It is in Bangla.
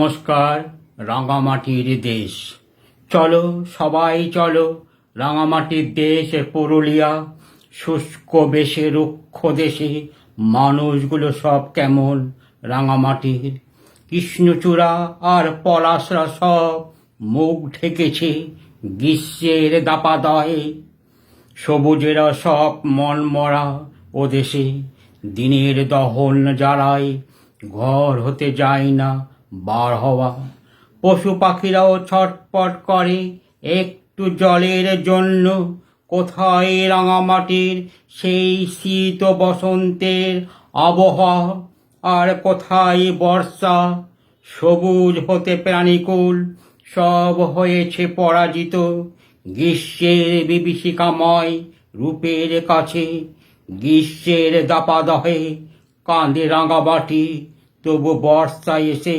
নমস্কার, রাঙামাটির দেশ। চলো, সবাই চলো, রাঙামাটির দেশ, পুরুলিয়া, শুষ্ক বেশে, রুক্ষ দেশে, মানুষগুলো সব কেমন, রাঙামাটির। কৃষ্ণচূড়া আর পলাশরা সব মুখ ঢেকেছে গ্রীষ্মের দাপাদয়ে সবুজেরা সব মন মরা ও দেশে, দিনের দহন জ্বালায়, ঘর হতে যায় না বার হওয়া। পশু পাখিরাও ছটপট করে একটু জলের জন্য। কোথায় রাঙামাটির সেই শীত বসন্তের আবহাওয়া? আর কোথায় বর্ষা? সবুজ হতে প্রাণীকুল, সব হয়েছে পরাজিত। গ্রীষ্মের বিভীষিকাময় রূপের কাছে, গ্রীষ্মের দাপাদহে কাঁদে রাঙাবাটি তবু বর্ষা এসে